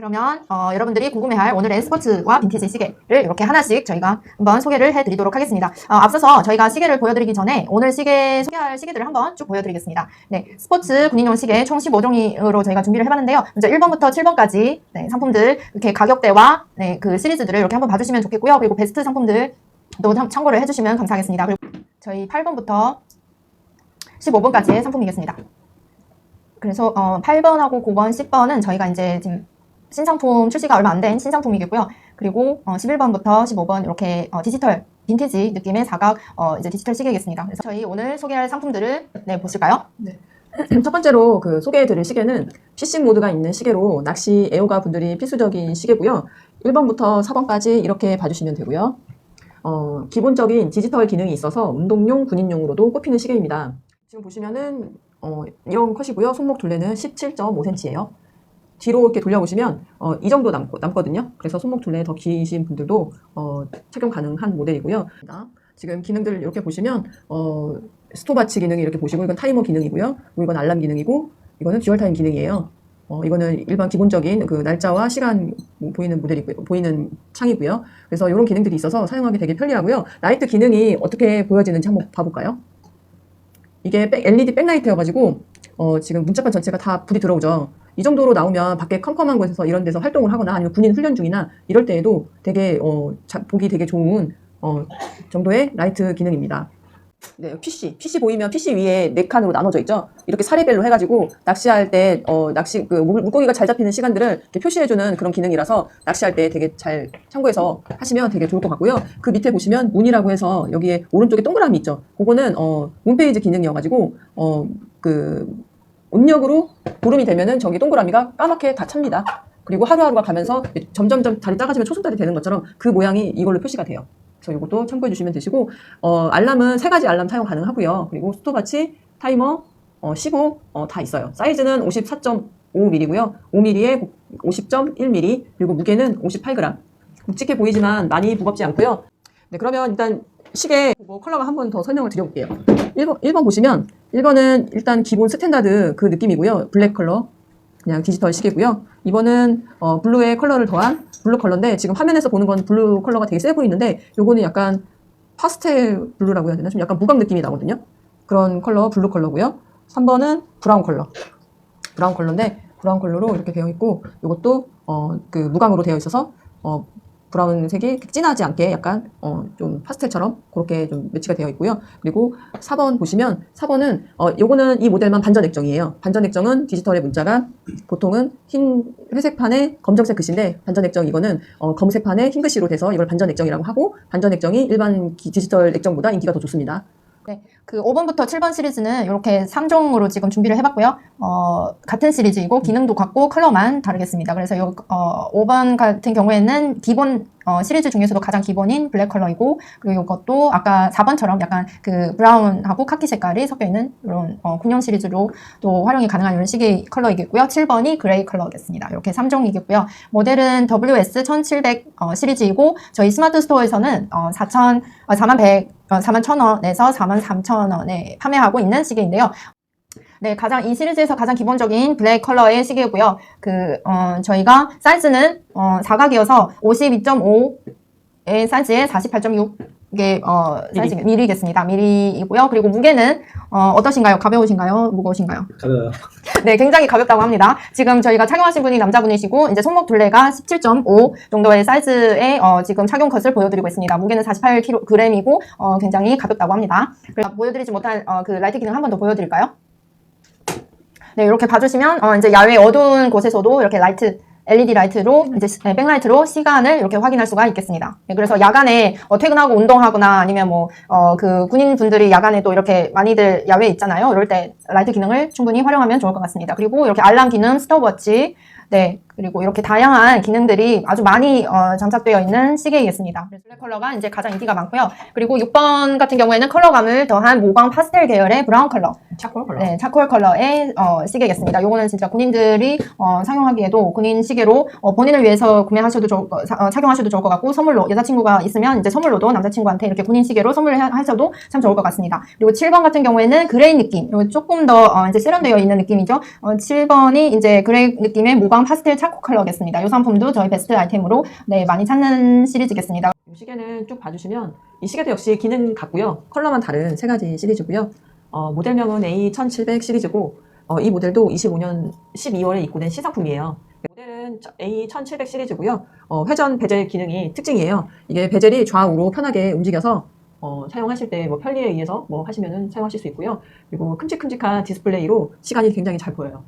그러면 어, 여러분들이 궁금해할 오늘의 스포츠와 빈티지 시계를 이렇게 하나씩 저희가 한번 소개를 해드리도록 하겠습니다. 어, 앞서서 저희가 시계를 보여드리기 전에 오늘 시계 소개할 시계들을 한번 쭉 보여드리겠습니다. 네, 스포츠 군인용 시계 총 15종으로 저희가 준비를 해봤는데요. 먼저 1번부터 7번까지 네, 상품들 이렇게 가격대와 네, 그 시리즈들을 이렇게 한번 봐주시면 좋겠고요. 그리고 베스트 상품들도 참- 참고를 해주시면 감사하겠습니다. 그리고 저희 8번부터 15번까지의 상품이겠습니다. 그래서 어, 8번하고 9번, 10번은 저희가 이제 지금 신상품 출시가 얼마 안 된 신상품이겠고요. 그리고 어, 11번부터 15번 이렇게 어, 디지털 빈티지 느낌의 사각 어, 이제 디지털 시계겠습니다. 그래서 저희 오늘 소개할 상품들을 네 보실까요? 첫 번째로 그 소개해드릴 시계는 피싱 모드가 있는 시계로 낚시 애호가 분들이 필수적인 시계고요. 1번부터 4번까지 이렇게 봐주시면 되고요. 어, 기본적인 디지털 기능이 있어서 운동용, 군인용으로도 꼽히는 시계입니다. 지금 보시면은 어, 이런 컷이고요. 손목 둘레는 17.5cm예요. 뒤로 이렇게 돌려보시면 어, 이 정도 남고, 남거든요. 그래서 손목 둘레 더 기신 분들도 어, 착용 가능한 모델이고요. 지금 기능들을 이렇게 보시면 어, 스톱와치 기능이 이렇게 보시고 이건 타이머 기능이고요. 이건 알람 기능이고 이거는 듀얼 타임 기능이에요. 어, 이거는 일반 기본적인 그 날짜와 시간 보이는 모델이고요. 보이는 창이고요. 그래서 이런 기능들이 있어서 사용하기 되게 편리하고요. 라이트 기능이 어떻게 보여지는지 한번 봐볼까요? 이게 백- LED 백라이트여가지고 어, 지금 문자판 전체가 다 불이 들어오죠. 이 정도로 나오면 밖에 컴컴한 곳에서 이런 데서 활동을 하거나 아니면 군인 훈련 중이나 이럴 때에도 되게 어, 자- 보기 되게 좋은 어, 정도의 라이트 기능입니다. 네, PC. PC 보이면 PC 위에 네 칸으로 나눠져 있죠. 이렇게 사례별로 해가지고 낚시할 때 어, 낚시 그 물- 물고기가 잘 잡히는 시간들을 표시해주는 그런 기능이라서 낚시할 때 되게 잘 참고해서 하시면 되게 좋을 것 같고요. 그 밑에 보시면 문이라고 해서 여기에 오른쪽에 동그라미 있죠. 그거는 어, 홈페이지 기능이어가지고 어, 그 온역으로 보름이 되면은 저기 동그라미가 까맣게 다 찹니다. 그리고 하루하루가 가면서 점점점 달이 작아지면 초승달이 되는 것처럼 그 모양이 이걸로 표시가 돼요. 그래서 이것도 참고해 주시면 되시고 어, 알람은 세 가지 알람 사용 가능하고요. 그리고 스톱워치, 타이머, 어, 15, 어, 다 있어요. 사이즈는 54.5mm고요. 5mm에 50.1mm, 그리고 무게는 58g. 묵직해 보이지만 많이 무겁지 않고요. 네, 그러면 일단 시계 뭐 컬러가 한 번 더 설명을 드려볼게요. 1번, 1번 보시면 1번은 일단 기본 스탠다드 그 느낌이고요. 블랙 컬러. 그냥 디지털 시계고요. 2번은 어, 블루의 컬러를 더한 블루 컬러인데 지금 화면에서 보는 건 블루 컬러가 되게 세 보이는데 요거는 약간 파스텔 블루라고 해야 되나? 좀 약간 무광 느낌이 나거든요. 그런 컬러 블루 컬러고요. 3번은 브라운 컬러. 브라운 컬러인데 브라운 컬러로 이렇게 되어 있고 이것도 어, 그 무광으로 되어 있어서 어, 브라운 색이 진하지 않게 약간 어, 좀 파스텔처럼 그렇게 좀 매치가 되어 있고요. 그리고 4번 보시면 4번은 어, 요거는 이 모델만 반전 액정이에요. 반전 액정은 디지털의 문자가 보통은 흰 회색판에 검정색 글씨인데 반전 액정 이거는 어, 검색판에 흰 글씨로 돼서 이걸 반전 액정이라고 하고 반전 액정이 일반 기- 디지털 액정보다 인기가 더 좋습니다. 그 5번부터 7번 시리즈는 이렇게 3종으로 지금 준비를 해봤고요. 어, 같은 시리즈이고 기능도 같고 컬러만 다르겠습니다. 그래서 요, 어, 5번 같은 경우에는 기본 어, 시리즈 중에서도 가장 기본인 블랙 컬러이고 그리고 이것도 아까 4번처럼 약간 그 브라운하고 카키 색깔이 섞여 있는 이런 어, 군용 시리즈로 또 활용이 가능한 이런 시계 컬러이겠고요. 7번이 그레이 컬러겠습니다. 이렇게 3종이겠고요. 모델은 WS 1700 어, 시리즈이고 저희 스마트 스토어에서는 어, 4,000 어, 4100 어, 4만 1,000원에서 4만 3,000원에 판매하고 있는 시계인데요. 네, 가장 이 시리즈에서 가장 기본적인 블랙 컬러의 시계고요. 그 어, 저희가 사이즈는 어, 사각이어서 52.5의 사이즈에 48.6 의 어, 사이즈 미리겠습니다. 미리이고요. 그리고 무게는 어, 어떠신가요? 가벼우신가요? 무거우신가요? 가벼워요. 네, 굉장히 가볍다고 합니다. 지금 저희가 착용하신 분이 남자분이시고 이제 손목 둘레가 17.5 정도의 사이즈의 어, 지금 착용 컷을 보여드리고 있습니다. 무게는 48kg이고 어, 굉장히 가볍다고 합니다. 그래서 보여드리지 못한 어, 그 라이트 기능 한 번 더 보여드릴까요? 네, 이렇게 봐주시면 어, 이제 야외 어두운 곳에서도 이렇게 라이트 LED 라이트로 이제 백라이트로 시간을 이렇게 확인할 수가 있겠습니다. 네, 그래서 야간에 어, 퇴근하고 운동하거나 아니면 뭐 어, 그 군인 분들이 야간에 또 이렇게 많이들 야외에 있잖아요. 이럴 때 라이트 기능을 충분히 활용하면 좋을 것 같습니다. 그리고 이렇게 알람 기능, 스톱워치, 네 그리고 이렇게 다양한 기능들이 아주 많이 어, 장착되어 있는 시계이겠습니다. 블랙 컬러가 이제 가장 인기가 많고요. 그리고 6번 같은 경우에는 컬러감을 더한 모광 파스텔 계열의 브라운 컬러. 차콜 컬러. 네, 차콜 컬러의 어, 시계겠습니다. 요거는 진짜 군인들이 어, 사용하기에도 군인 시계 로 어, 본인을 위해서 구매하셔도 좋을 거, 사- 어, 착용하셔도 좋을 것 같고 선물로 여자친구가 있으면 이제 선물로도 남자친구한테 이렇게 군인 시계로 선물을 하- 하셔도 참 좋을 것 같습니다. 그리고 7번 같은 경우에는 그레이 느낌, 요 조금 더 어, 이제 세련되어 있는 느낌이죠. 어, 7번이 이제 그레이 느낌의 5번 파스텔 차코 컬러겠습니다. 이 상품도 저희 베스트 아이템으로 네, 많이 찾는 시리즈겠습니다. 이 시계는 쭉 봐주시면 이 시계도 역시 기능 같고요. 컬러만 다른 세 가지 시리즈고요. 어, 모델명은 A1700 시리즈고 어, 이 모델도 25년 12월에 입고된 시상품이에요. 모델은 A1700 시리즈고요. 어, 회전 베젤 기능이 특징이에요. 이게 베젤이 좌우로 편하게 움직여서 어, 사용하실 때 뭐 편리에 의해서 뭐 하시면은 사용하실 수 있고요. 그리고 큼직큼직한 디스플레이로 시간이 굉장히 잘 보여요.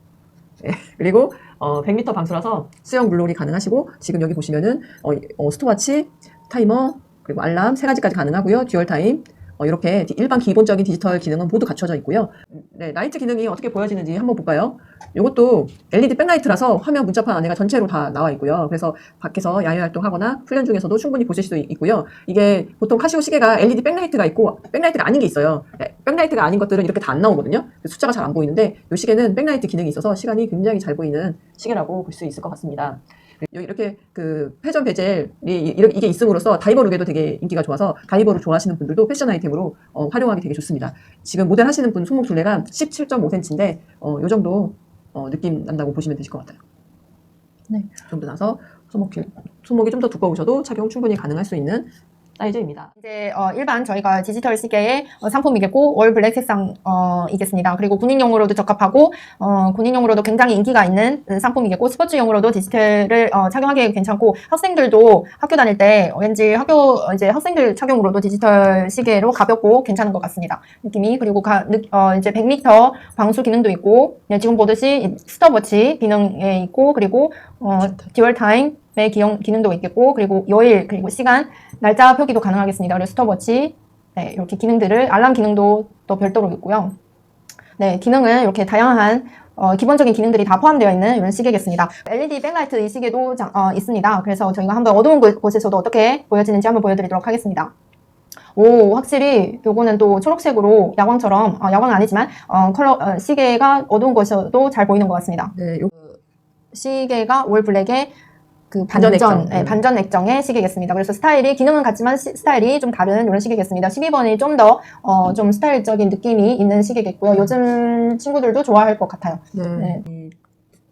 네. 그리고 어, 100m 방수라서 수영 물놀이 가능하시고 지금 여기 보시면은 어, 어, 스톱워치, 타이머, 그리고 알람 세 가지까지 가능하고요. 듀얼 타임. 어, 이렇게 디- 일반 기본적인 디지털 기능은 모두 갖춰져 있고요. 네, 라이트 기능이 어떻게 보여지는지 한번 볼까요? 이것도 LED 백라이트라서 화면 문자판 안에가 전체로 다 나와 있고요. 그래서 밖에서 야외 활동하거나 훈련 중에서도 충분히 보실 수 있고요. 이게 보통 카시오 시계가 LED 백라이트가 있고 백라이트가 아닌 게 있어요. 네, 백라이트가 아닌 것들은 이렇게 다 안 나오거든요. 숫자가 잘 안 보이는데 이 시계는 백라이트 기능이 있어서 시간이 굉장히 잘 보이는 시계라고 볼 수 있을 것 같습니다. 이렇게 그 회전 베젤이 이렇게 이게 있음으로써 다이버 룩에도 되게 인기가 좋아서 다이버를 좋아하시는 분들도 패션 아이템으로 어, 활용하기 되게 좋습니다. 지금 모델 하시는 분 손목 둘레가 17.5cm인데 어, 요 정도 어, 느낌 난다고 보시면 되실 것 같아요. 네. 이 정도 나서 손목 길, 손목이 좀 더 두꺼우셔도 착용 충분히 가능할 수 있는 사이즈입니다. 이제 어, 일반 저희가 디지털 시계의 어, 상품이겠고 월 블랙 색상 어, 이겠습니다. 그리고 군인용으로도 적합하고 어, 군인용으로도 굉장히 인기가 있는 음, 상품이겠고 스포츠용으로도 디지털을 어, 착용하기 괜찮고 학생들도 학교 다닐 때 왠지 학교 어, 이제 학생들 착용으로도 디지털 시계로 가볍고 괜찮은 것 같습니다. 느낌이 그리고 가, 느, 어, 이제 100m 방수 기능도 있고 네, 지금 보듯이 이 스톱워치 기능에 있고 그리고 어, 듀얼 타임 의 기능, 기능도 있겠고 그리고 요일 그리고 시간 날짜 표기도 가능하겠습니다. 그리고 스톱워치 네, 이렇게 기능들을 알람 기능도 또 별도로 있고요. 네, 기능은 이렇게 다양한 어, 기본적인 기능들이 다 포함되어 있는 이런 시계겠습니다. LED 백라이트 이 시계도 장- 어, 있습니다. 그래서 저희가 한번 어두운 곳- 곳에서도 어떻게 보여지는지 한번 보여드리도록 하겠습니다. 오, 확실히 요거는 또 초록색으로 야광처럼, 어, 야광은 아니지만, 어, 컬러, 어, 시계가 어두운 곳에서도 잘 보이는 것 같습니다. 네, 요, 시계가 올 블랙의 그 반전 반전, 액정. 네, 음. 반전 액정의 시계겠습니다. 그래서 스타일이 기능은 같지만 시- 스타일이 좀 다른 이런 시계겠습니다. 12번이 좀더 어, 좀 스타일적인 느낌이 있는 시계겠고요. 요즘 친구들도 좋아할 것 같아요. 네. 네. 이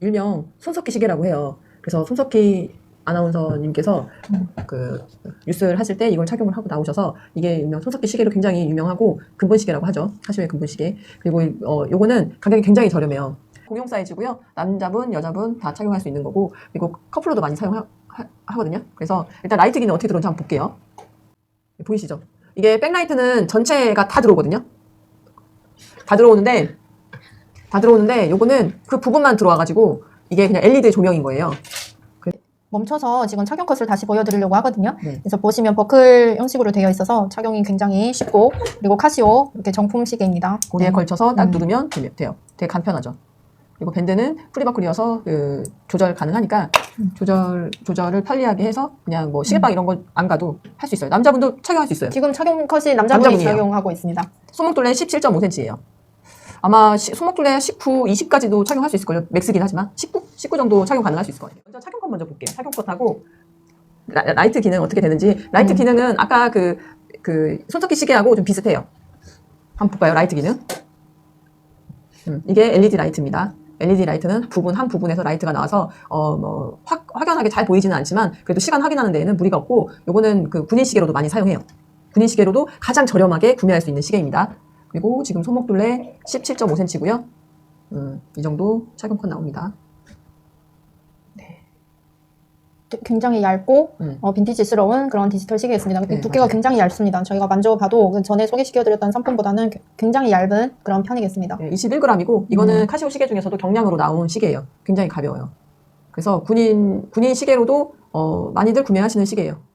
일명 손석희 시계라고 해요. 그래서 손석희 아나운서님께서 음. 그 뉴스를 하실 때 이걸 착용을 하고 나오셔서 이게 일명 손석희 시계로 굉장히 유명하고 근본 시계라고 하죠. 카시오의 근본 시계. 그리고 이- 어 요거는 가격이 굉장히 저렴해요. 공용 사이즈고요. 남자분, 여자분 다 착용할 수 있는 거고 그리고 커플로도 많이 사용하거든요. 그래서 일단 라이트 기능 어떻게 들어오는지 한번 볼게요. 보이시죠? 이게 백라이트는 전체가 다 들어오거든요. 다 들어오는데 다 들어오는데 요거는 그 부분만 들어와가지고 이게 그냥 LED 조명인 거예요. 멈춰서 지금 착용 컷을 다시 보여드리려고 하거든요. 네. 그래서 보시면 버클 형식으로 되어 있어서 착용이 굉장히 쉽고 그리고 카시오 이렇게 정품 시계입니다. 고리에 네. 걸쳐서 딱 음. 누르면 돼요. 되게 간편하죠. 그리고 밴드는 프리버클이어서 그 조절 가능하니까 음. 조절 조절을 편리하게 해서 그냥 뭐 시계방 이런 거 안 가도 할 수 있어요. 남자분도 착용할 수 있어요. 지금 착용 컷이 남자분이 남자분이에요. 착용하고 있습니다. 손목둘레 17.5cm예요. 아마 시- 손목둘레 19, 20까지도 착용할 수 있을 거예요. 맥스긴 하지만 19, 19 정도 착용 가능할 수 있을 거예요. 먼저 착용 컷 먼저 볼게요. 착용 컷하고 라, 라이트 기능 어떻게 되는지. 라이트 음. 기능은 아까 그, 그 손석희 시계하고 좀 비슷해요. 한번 볼까요? 라이트 기능. 음, 이게 LED 라이트입니다. LED 라이트는 부분 한 부분에서 라이트가 나와서 어 뭐 확연하게 잘 보이지는 않지만 그래도 시간 확인하는 데에는 무리가 없고 요거는 그 군인 시계로도 많이 사용해요. 군인 시계로도 가장 저렴하게 구매할 수 있는 시계입니다. 그리고 지금 손목둘레 17.5cm고요. 음, 이 정도 착용컷 나옵니다. 굉장히 얇고 음. 어, 빈티지스러운 그런 디지털 시계였습니다. 네, 두께가 맞아요. 굉장히 얇습니다. 저희가 만져봐도 그 전에 소개시켜드렸던 상품보다는 굉장히 얇은 그런 편이겠습니다. 네, 21g이고 이거는 음. 카시오 시계 중에서도 경량으로 나온 시계예요. 굉장히 가벼워요. 그래서 군인 군인 시계로도 어, 많이들 구매하시는 시계예요.